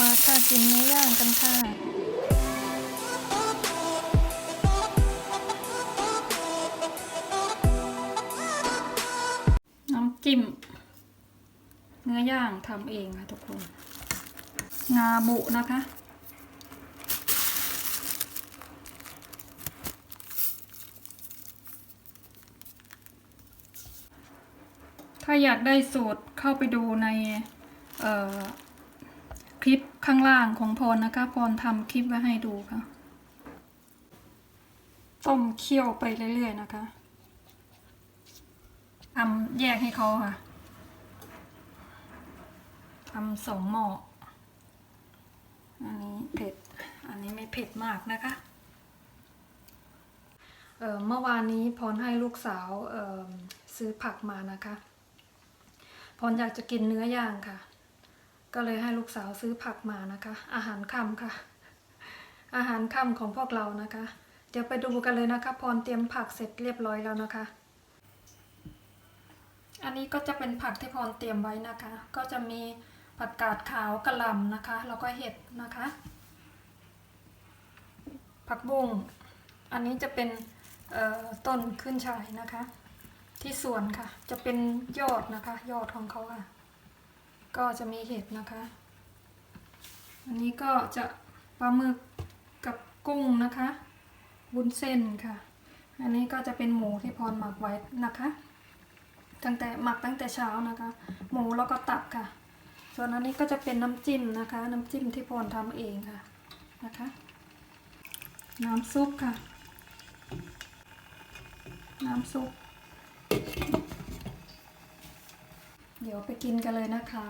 มาค่ะกินเนื้อย่างกันค่ะ น้ำจิ้ม เนื้อย่างทำเองค่ะทุกคน งาบุนะคะถ้าอยากได้สูตรเข้าไปดูในเอ่อ คลิปข้างล่างของพรนะคะ พรทำคลิปไว้ให้ดูค่ะ ต้มเคี่ยวไปเรื่อยๆนะคะทำแยกให้เขาค่ะทำสองหม้อ อันนี้เผ็ด อันนี้ไม่เผ็ดมากนะคะเออเมื่อวานนี้พรให้ลูกสาวซื้อผักมานะคะ พรอยากจะกินเนื้อย่างค่ะ ก็เลยให้ลูกสาวซื้อผักมานะคะ อาหารค่ำค่ะ อาหารค่ำของพวกเรานะคะ เดี๋ยวไปดูกันเลยนะคะ พรเตรียมผักเสร็จเรียบร้อยแล้วนะคะ อันนี้ก็จะเป็นผักที่พรเตรียมไว้นะคะ ก็จะมีผักกาดขาวกระหล่ำนะคะ แล้วก็เห็ดนะคะ ผักบุ้งอันนี้จะเป็นต้นขึ้นฉายนะคะ ที่สวนค่ะ จะเป็นยอดนะคะ ยอดของเขาค่ะ ก็จะมีเห็ดนะคะ อันนี้ก็จะปลาหมึกกับกุ้งนะคะวุ้นเส้นค่ะ อันนี้ก็จะเป็นหมูที่พรหมักไว้นะคะ ตั้งแต่หมักตั้งแต่เช้านะคะ หมูแล้วก็ตับค่ะ ส่วนอันนี้ก็จะเป็นน้ำจิ้มนะคะ น้ำจิ้มที่พรทำเองค่ะนะคะ น้ำซุปค่ะ น้ำซุป เดี๋ยวไปกินกันเลยนะคะ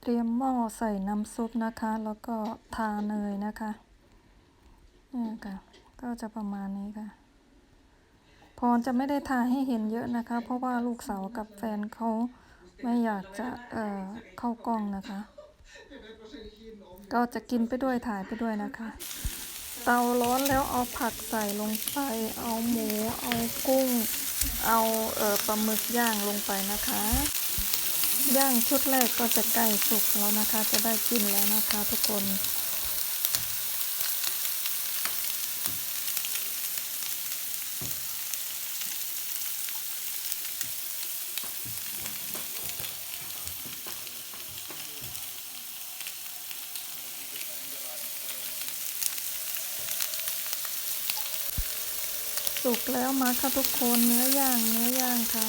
เตรียมหม้อใส่น้ำซุปนะคะ แล้วก็ทาเนยนะคะนี่ค่ะ ก็จะประมาณนี้ค่ะ พรจะไม่ได้ทาให้เห็นเยอะนะคะ เพราะว่าลูกสาวกับแฟนเขาไม่อยากจะเอ่อเข้ากล้องนะคะ ก็จะกินไปด้วยถ่ายไปด้วยนะคะ เตาร้อนแล้วเอาผักใส่ลงไป เอาหมู เอากุ้ง เอาเออปลาหมึกย่างลงไปนะคะ ย่างชุดแรกก็จะใกล้สุกแล้วนะคะ จะได้กินแล้วนะคะทุกคน สุกแล้วมาค่ะทุกคนเนื้อย่างเนื้อย่างค่ะ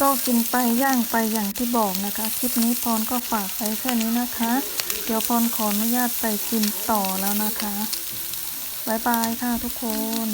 ก็กินไปย่างไปอย่างที่บอกนะคะ คลิปนี้พรก็ฝากไว้แค่นี้นะคะ เดี๋ยวพรขออนุญาตไปกินต่อแล้วนะคะ บ๊ายบายค่ะทุกคน